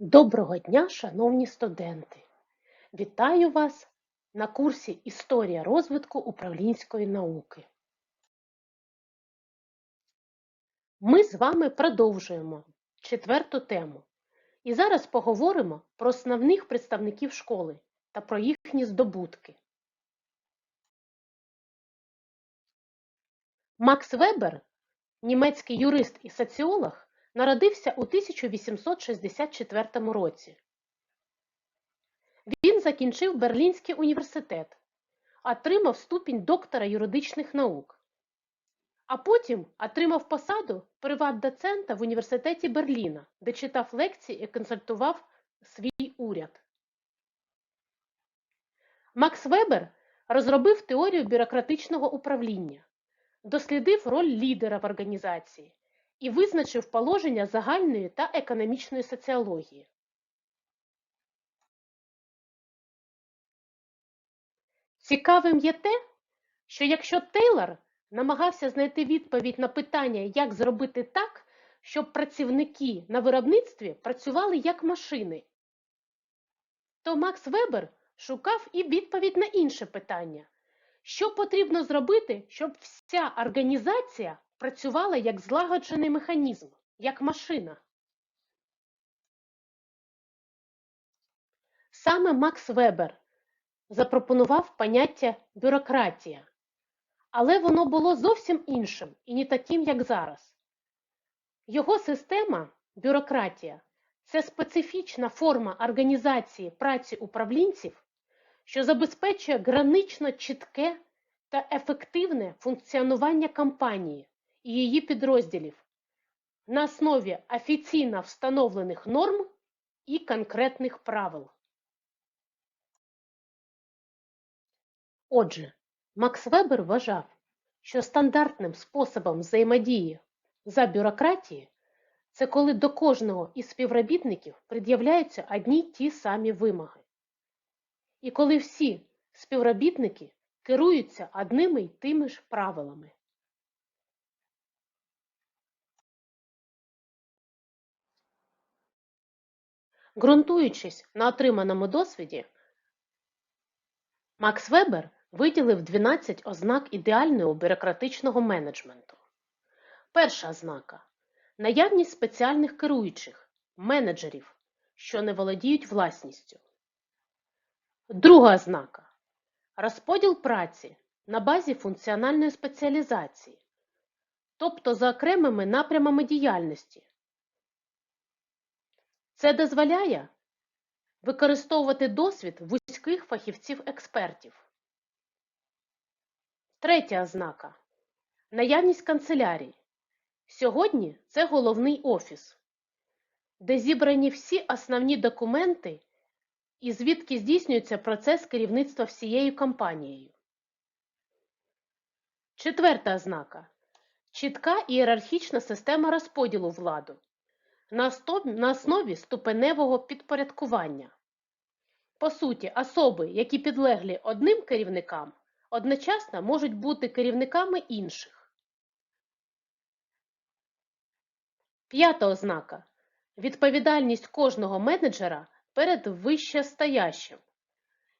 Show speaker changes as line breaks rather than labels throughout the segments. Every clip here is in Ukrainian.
Доброго дня, шановні студенти! Вітаю вас на курсі Історія розвитку управлінської науки. Ми з вами продовжуємо четверту тему. І зараз поговоримо про основних представників школи та про їхні здобутки. Макс Вебер, німецький юрист і соціолог, народився у 1864 році. Він закінчив Берлінський університет, отримав ступінь доктора юридичних наук, а потім отримав посаду приват-доцента в університеті Берліна, де читав лекції і консультував свій уряд. Макс Вебер розробив теорію бюрократичного управління, дослідив роль лідера в організації і визначив положення загальної та економічної соціології. Цікавим є те, що якщо Тейлор намагався знайти відповідь на питання, як зробити так, щоб працівники на виробництві працювали як машини, то Макс Вебер шукав і відповідь на інше питання. Що потрібно зробити, щоб вся організація працювала як злагоджений механізм, як машина? Саме Макс Вебер запропонував поняття бюрократія, але воно було зовсім іншим і не таким, як зараз. Його система бюрократія це специфічна форма організації праці управлінців, що забезпечує гранично чітке та ефективне функціонування компанії і її підрозділів на основі офіційно встановлених норм і конкретних правил. Отже, Макс Вебер вважав, що стандартним способом взаємодії за бюрократії це коли до кожного із співробітників пред'являються одні й ті самі вимоги. І коли всі співробітники керуються одними й тими ж правилами. Ґрунтуючись на отриманому досвіді, Макс Вебер виділив 12 ознак ідеального бюрократичного менеджменту. Перша ознака – наявність спеціальних керуючих, менеджерів, що не володіють власністю. Друга ознака – розподіл праці на базі функціональної спеціалізації, тобто за окремими напрямами діяльності. Це дозволяє використовувати досвід вузьких фахівців-експертів. Третя ознака – наявність канцелярій. Сьогодні це головний офіс, де зібрані всі основні документи і звідки здійснюється процес керівництва всією компанією. Четверта ознака – чітка ієрархічна система розподілу влади на основі ступеневого підпорядкування. По суті, особи, які підлеглі одним керівникам, одночасно можуть бути керівниками інших. П'ята ознака – відповідальність кожного менеджера перед вищестоящим,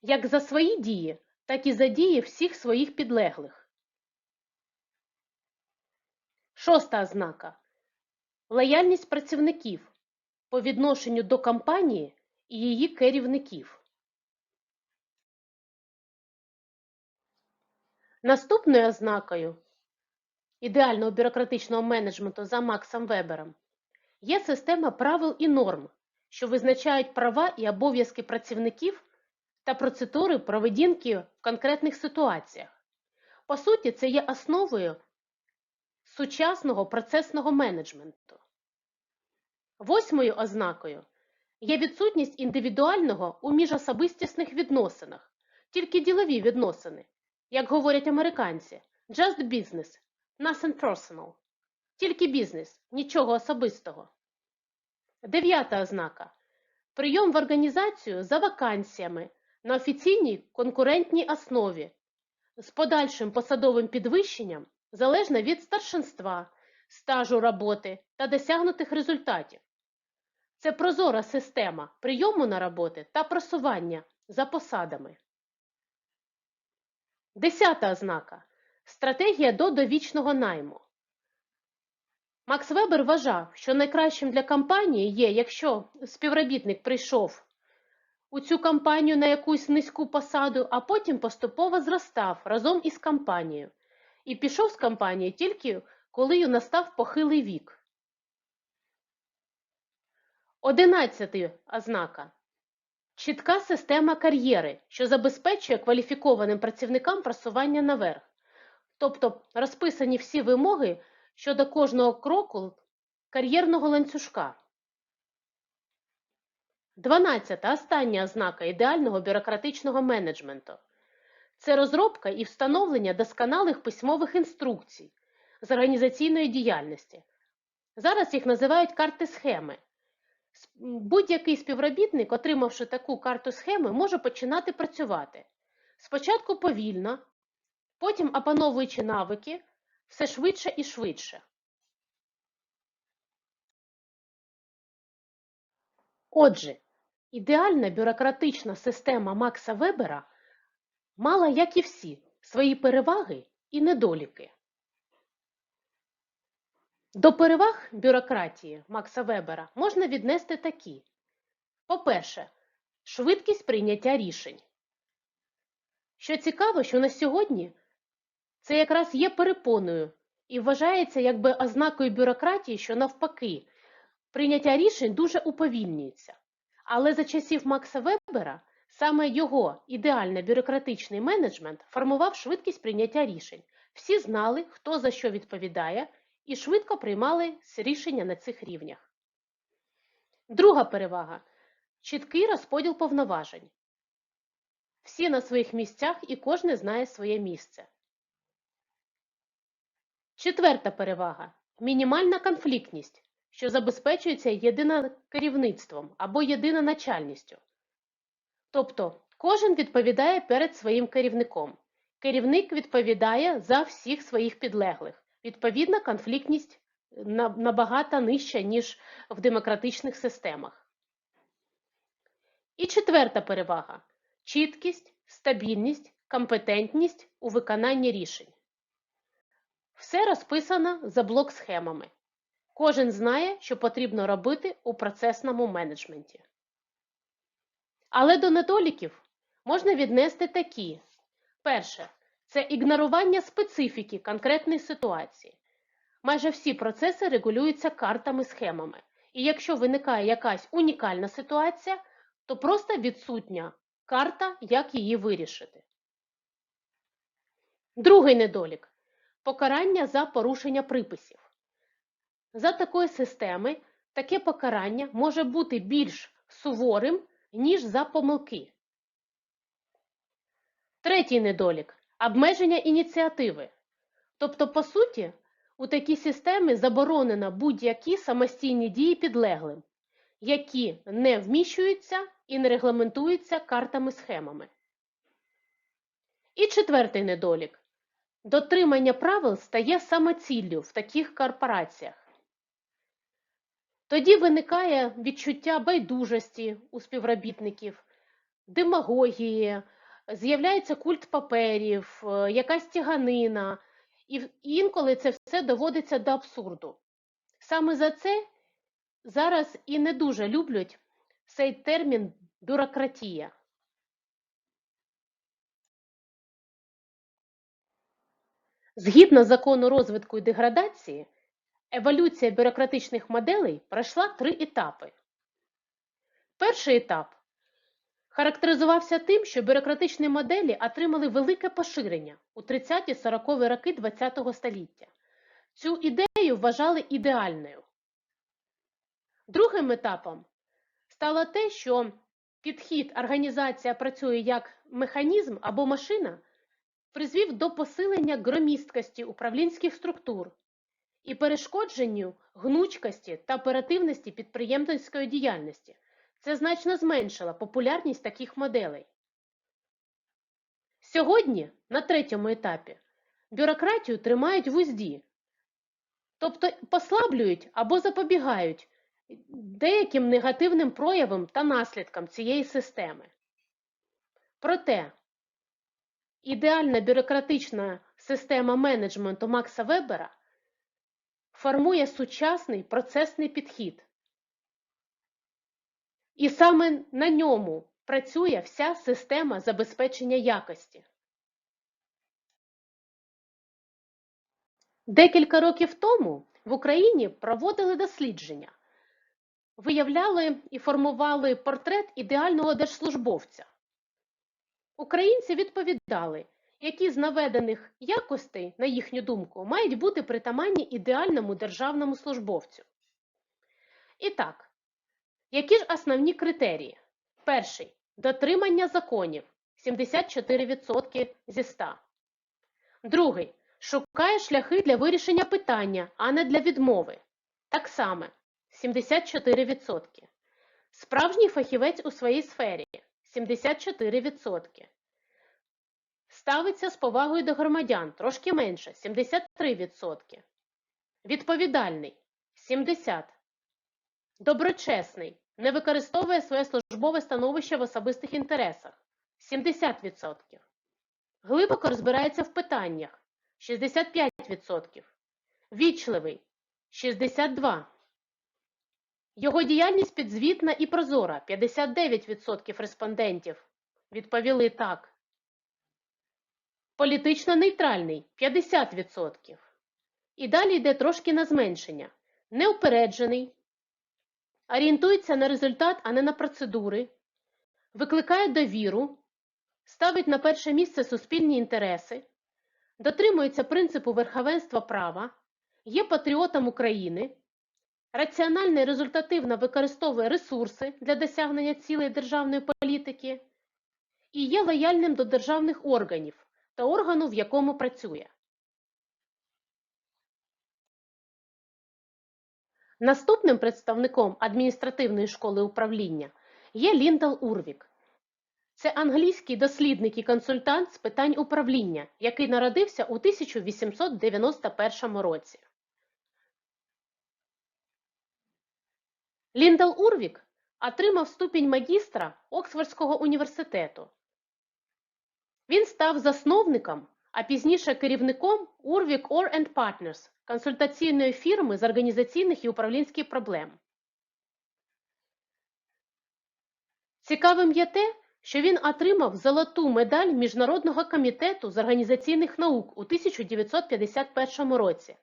як за свої дії, так і за дії всіх своїх підлеглих. Шоста ознака – лояльність працівників по відношенню до компанії і її керівників. Наступною ознакою ідеального бюрократичного менеджменту за Максом Вебером є система правил і норм, що визначають права і обов'язки працівників та процедури поведінки в конкретних ситуаціях. По суті, це є основою сучасного процесного менеджменту. Восьмою ознакою є відсутність індивідуального у міжособистісних відносинах, тільки ділові відносини, як говорять американці, just business, nothing personal. Тільки бізнес, нічого особистого. Дев'ята ознака. Прийом в організацію за вакансіями на офіційній конкурентній основі з подальшим посадовим підвищенням залежно від старшинства, стажу роботи та досягнутих результатів. Це прозора система прийому на роботи та просування за посадами. Десята ознака. Стратегія до довічного найму. Макс Вебер вважав, що найкращим для компанії є, якщо співробітник прийшов у цю компанію на якусь низьку посаду, а потім поступово зростав разом із компанією і пішов з компанії тільки коли настав похилий вік. Одинадцятий ознака. Чітка система кар'єри, що забезпечує кваліфікованим працівникам просування наверх. Тобто розписані всі вимоги щодо кожного кроку кар'єрного ланцюжка. Дванадцята остання ознака ідеального бюрократичного менеджменту. Це розробка і встановлення досконалих письмових інструкцій з організаційної діяльності. Зараз їх називають карти схеми. Будь-який співробітник, отримавши таку карту схеми, може починати працювати. Спочатку повільно, потім опановуючи навики, все швидше і швидше. Отже, ідеальна бюрократична система Макса Вебера мала, як і всі, свої переваги і недоліки. До переваг бюрократії Макса Вебера можна віднести такі. По-перше, швидкість прийняття рішень. Що цікаво, що на сьогодні це якраз є перепоною і вважається якби ознакою бюрократії, що навпаки, прийняття рішень дуже уповільнюється. Але за часів Макса Вебера саме його ідеальний бюрократичний менеджмент формував швидкість прийняття рішень. Всі знали, хто за що відповідає, і швидко приймали рішення на цих рівнях. Друга перевага чіткий розподіл повноважень. Всі на своїх місцях і кожен знає своє місце. Четверта перевага мінімальна конфліктність, що забезпечується єдиним керівництвом або єдиноначальністю. Тобто кожен відповідає перед своїм керівником. Керівник відповідає за всіх своїх підлеглих. Відповідна конфліктність набагато нижча, ніж в демократичних системах. І четверта перевага чіткість, стабільність, компетентність у виконанні рішень. Все розписано за блок-схемами. Кожен знає, що потрібно робити у процесному менеджменті. Але до недоліків можна віднести такі. Перше це ігнорування специфіки конкретної ситуації. Майже всі процеси регулюються картами-схемами. І якщо виникає якась унікальна ситуація, то просто відсутня карта, як її вирішити. Другий недолік покарання за порушення приписів. За такої системи таке покарання може бути більш суворим, ніж за помилки. Третій недолік обмеження ініціативи. Тобто, по суті, у такій системі заборонено будь-які самостійні дії підлеглим, які не вміщуються і не регламентуються картами-схемами. І четвертий недолік. Дотримання правил стає самоціллю в таких корпораціях. Тоді виникає відчуття байдужості у співробітників, демагогії, з'являється культ паперів, е, якась тяганина, і інколи це все доводиться до абсурду. Саме за це зараз і не дуже люблять цей термін бюрократія. Згідно закону розвитку і деградації, еволюція бюрократичних моделей пройшла три етапи. Перший етап характеризувався тим, що бюрократичні моделі отримали велике поширення у 30-40 роки ХХ століття. Цю ідею вважали ідеальною. Другим етапом стало те, що підхід організація працює як механізм або машина призвів до посилення громісткості управлінських структур і перешкодженню гнучкості та оперативності підприємницької діяльності. Це значно зменшило популярність таких моделей. Сьогодні, на третьому етапі, бюрократію тримають в узді, тобто послаблюють або запобігають деяким негативним проявам та наслідкам цієї системи. Проте ідеальна бюрократична система менеджменту Макса Вебера формує сучасний процесний підхід. І саме на ньому працює вся система забезпечення якості. Декілька років тому в Україні проводили дослідження, виявляли і формували портрет ідеального держслужбовця. Українці відповідали, які з наведених якостей, на їхню думку, мають бути притаманні ідеальному державному службовцю. І так, які ж основні критерії? Перший дотримання законів 74% зі 100. Другий шукає шляхи для вирішення питання, а не для відмови. Так само 74%. Справжній фахівець у своїй сфері 74%. Ставиться з повагою до громадян трошки менше 73%. Відповідальний 70%. Доброчесний. Не використовує своє службове становище в особистих інтересах 70%. Глибоко розбирається в питаннях 65%. Вічливий 62%. Його діяльність підзвітна і прозора 59% респондентів відповіли так. Політично нейтральний 50%. І далі йде трошки на зменшення. Неупереджений, орієнтується на результат, а не на процедури, викликає довіру, ставить на перше місце суспільні інтереси, дотримується принципу верховенства права, є патріотом України, раціонально і результативно використовує ресурси для досягнення цілей державної політики і є лояльним до державних органів та органу, в якому працює. Наступним представником адміністративної школи управління є Ліндал Урвік. Це англійський дослідник і консультант з питань управління, який народився у 1891 році. Ліндал Урвік отримав ступінь магістра Оксфордського університету. Він став засновником, а пізніше керівником Urvik Orr Partners – консультаційної фірми з організаційних і управлінських проблем. Цікавим є те, що він отримав золоту медаль Міжнародного комітету з організаційних наук у 1951 році,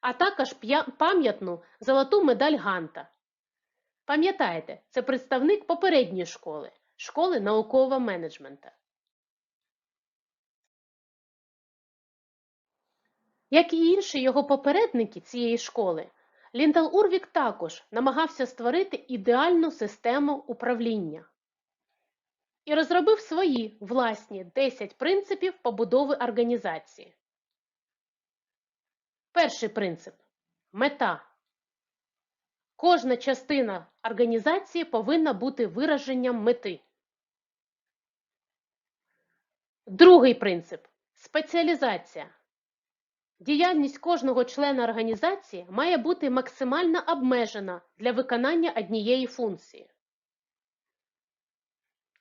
а також пам'ятну золоту медаль Ганта. Пам'ятаєте, це представник попередньої школи – школи наукового менеджменту. Як і інші його попередники цієї школи, Ліндал Урвік також намагався створити ідеальну систему управління і розробив свої власні 10 принципів побудови організації. Перший принцип мета. Кожна частина організації повинна бути вираженням мети. Другий принцип спеціалізація. Діяльність кожного члена організації має бути максимально обмежена для виконання однієї функції.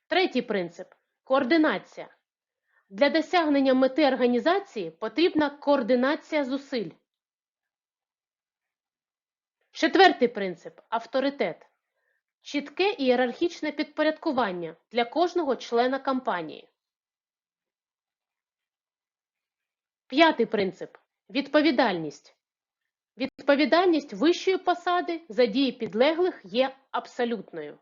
Третій принцип координація. Для досягнення мети організації потрібна координація зусиль. Четвертий принцип авторитет. Чітке ієрархічне підпорядкування для кожного члена компанії. П'ятий принцип відповідальність. Відповідальність вищої посади за дії підлеглих є абсолютною.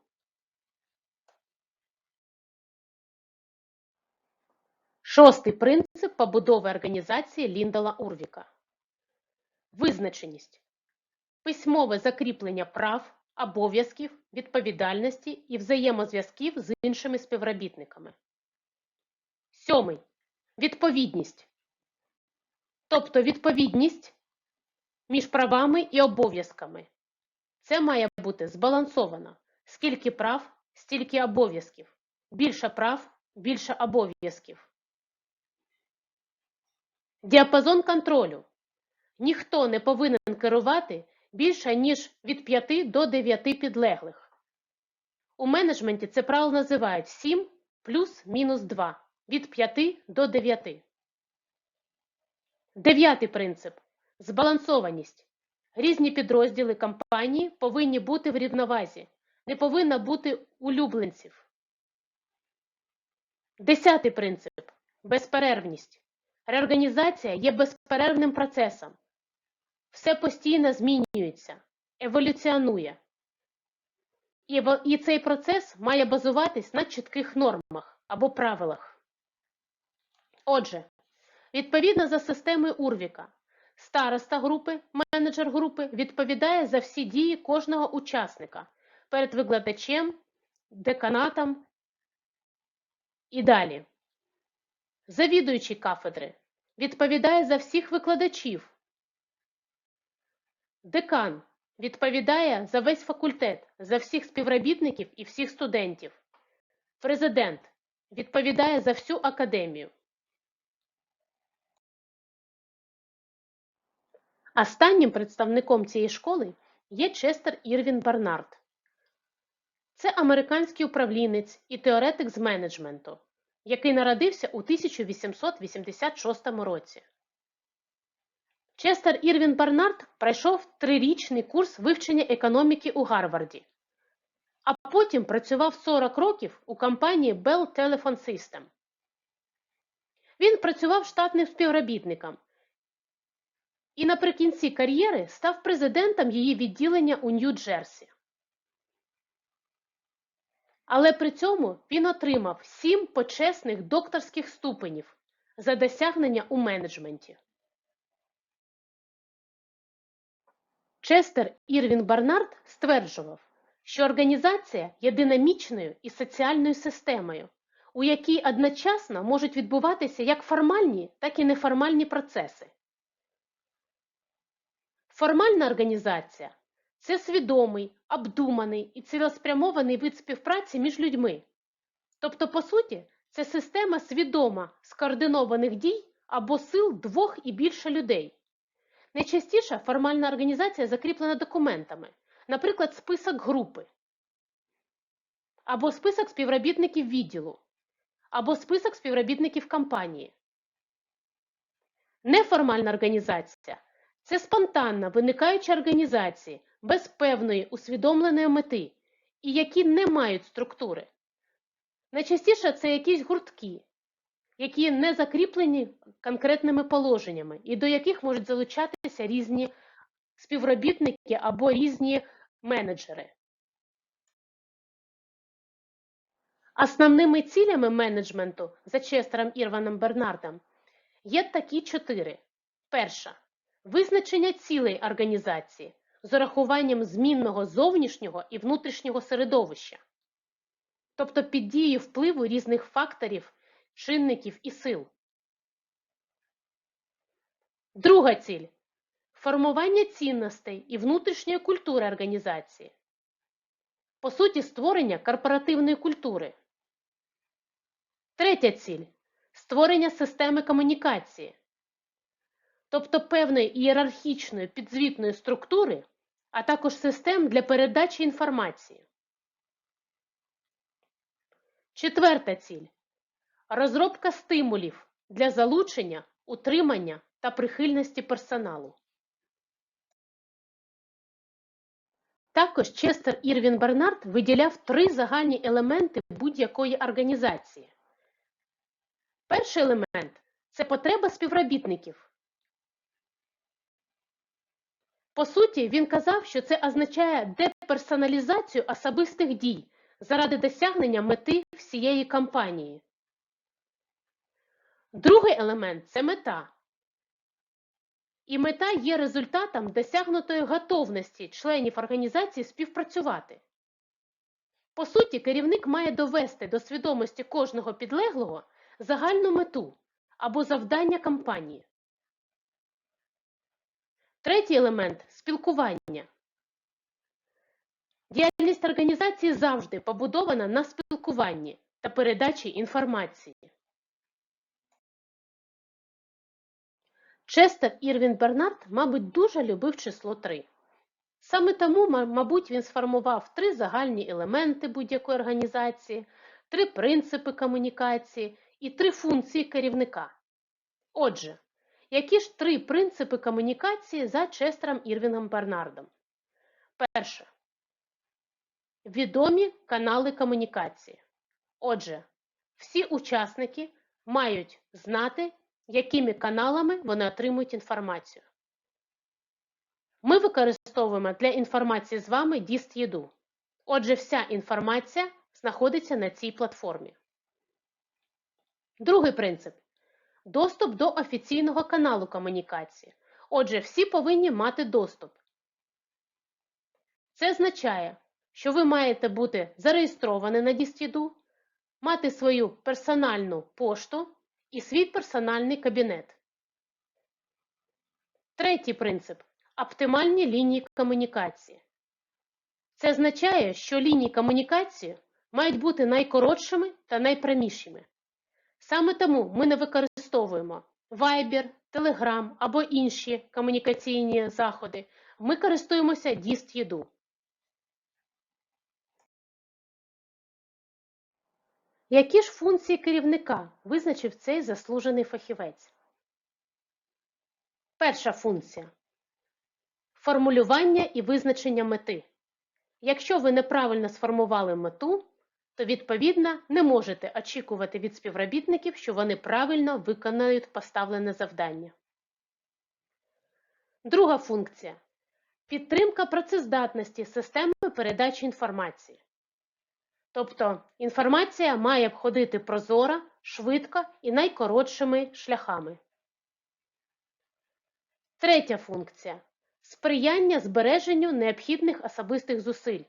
Шостий принцип побудови організації Ліндала Урвіка. Визначеність. Письмове закріплення прав, обов'язків, відповідальності і взаємозв'язків з іншими співробітниками. Сьомий. Відповідність. Тобто відповідність між правами і обов'язками. Це має бути збалансовано. Скільки прав, стільки обов'язків. Більше прав, більше обов'язків. Діапазон контролю. Ніхто не повинен керувати більша, ніж від 5 до 9 підлеглих. У менеджменті це правило називають 7 плюс-мінус 2 від 5 до 9. Дев'ятий принцип збалансованість. Різні підрозділи компанії повинні бути в рівновазі. Не повинно бути улюбленців. Десятий принцип безперервність. Реорганізація є безперервним процесом. Все постійно змінюється, еволюціонує. І цей процес має базуватись на чітких нормах або правилах. Отже, відповідно за системою Урвіка, староста групи, менеджер групи відповідає за всі дії кожного учасника перед викладачем, деканатом і далі. Завідуючий кафедри відповідає за всіх викладачів. Декан відповідає за весь факультет, за всіх співробітників і всіх студентів. Президент відповідає за всю академію. Останнім представником цієї школи є Честер Ірвін Барнард. Це американський управлінець і теоретик з менеджменту, який народився у 1886 році. Честер Ірвін Барнард пройшов трирічний курс вивчення економіки у Гарварді, а потім працював 40 років у компанії Bell Telephone System. Він працював штатним співробітником і наприкінці кар'єри став президентом її відділення у Нью-Джерсі. Але при цьому він отримав сім почесних докторських ступенів за досягнення у менеджменті. Честер Ірвін Барнард стверджував, що організація є динамічною і соціальною системою, у якій одночасно можуть відбуватися як формальні, так і неформальні процеси. Формальна організація це свідомий, обдуманий і цілеспрямований вид співпраці між людьми. Тобто, по суті, це система свідома скоординованих дій або сил двох і більше людей. Найчастіше формальна організація закріплена документами, наприклад, список групи, або список співробітників відділу, або список співробітників компанії. Неформальна організація це спонтанно виникаючі організації без певної усвідомленої мети і які не мають структури. Найчастіше це якісь гуртки, які не закріплені конкретними положеннями і до яких можуть залучатися різні співробітники або різні менеджери. Основними цілями менеджменту за Честером Ірваном Бернардом є такі чотири. Перша визначення цілей організації з урахуванням змінного зовнішнього і внутрішнього середовища, тобто під дією впливу різних факторів, чинників і сил. Друга ціль формування цінностей і внутрішньої культури організації. По суті, створення корпоративної культури. Третя ціль створення системи комунікації, тобто певної ієрархічної підзвітної структури, а також систем для передачі інформації. Четверта ціль розробка стимулів для залучення, утримання та прихильності персоналу. Також Честер Ірвін Бернард виділяв три загальні елементи будь-якої організації. Перший елемент це потреба співробітників. По суті, він казав, що це означає деперсоналізацію особистих дій заради досягнення мети всієї кампанії. Другий елемент це мета. І мета є результатом досягнутої готовності членів організації співпрацювати. По суті, керівник має довести до свідомості кожного підлеглого загальну мету або завдання кампанії. Третій елемент спілкування. Діяльність організації завжди побудована на спілкуванні та передачі інформації. Честер Ірвін Бернард, мабуть, дуже любив число 3. Саме тому, мабуть, він сформував три загальні елементи будь-якої організації, три принципи комунікації і три функції керівника. Отже, які ж три принципи комунікації за Честером Ірвінгом Бернардом? Перше. Відомі канали комунікації. Отже, всі учасники мають знати, якими каналами вони отримують інформацію. Ми використовуємо для інформації з вами діст-єду. Отже, вся інформація знаходиться на цій платформі. Другий принцип доступ до офіційного каналу комунікації. Отже, всі повинні мати доступ. Це означає, що ви маєте бути зареєстровані на діст-єду, мати свою персональну пошту і свій персональний кабінет. Третій принцип оптимальні лінії комунікації. Це означає, що лінії комунікації мають бути найкоротшими та найпрямішими. Саме тому ми не використовуємо Viber, Telegram або інші комунікаційні заходи. Ми користуємося діст-єду. Які ж функції керівника визначив цей заслужений фахівець? Перша функція формулювання і визначення мети. Якщо ви неправильно сформували мету, то відповідно не можете очікувати від співробітників, що вони правильно виконають поставлене завдання. Друга функція підтримка працездатності системи передачі інформації. Тобто інформація має входити прозоро, швидко і найкоротшими шляхами. Третя функція сприяння збереженню необхідних особистих зусиль.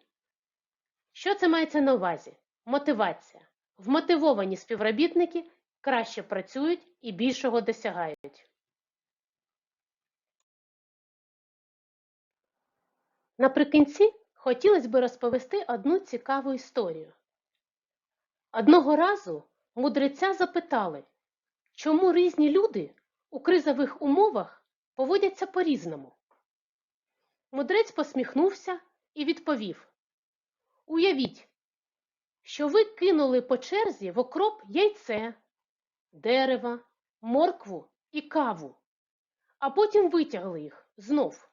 Що це мається на увазі? Мотивація. Вмотивовані співробітники краще працюють і більшого досягають. Наприкінці хотілося б розповісти одну цікаву історію. Одного разу мудреця запитали, чому різні люди у кризових умовах поводяться по-різному. Мудрець посміхнувся і відповів: Уявіть, що ви кинули по черзі в окроп яйце, дерева, моркву і каву, а потім витягли їх знов.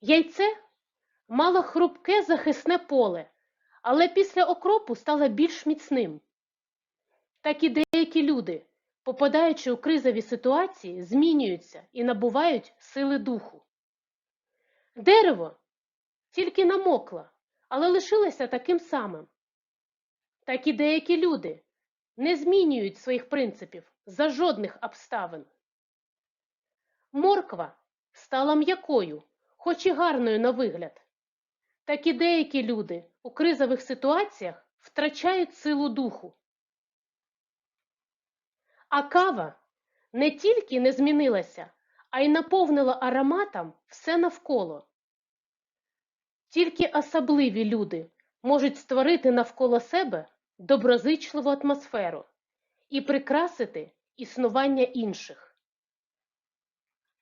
Яйце мало хрупке захисне поле, але після окропу стало більш міцним. Так і деякі люди, попадаючи у кризові ситуації, змінюються і набувають сили духу. Дерево тільки намокло, але лишилося таким самим. Так і деякі люди не змінюють своїх принципів за жодних обставин. Морква стала м'якою, хоч і гарною на вигляд. Так і деякі люди у кризових ситуаціях втрачають силу духу. А кава не тільки не змінилася, а й наповнила ароматом все навколо. Тільки особливі люди можуть створити навколо себе доброзичливу атмосферу і прикрасити існування інших.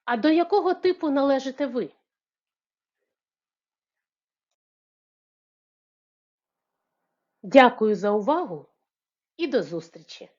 А до якого типу належите ви? Дякую за увагу і до зустрічі!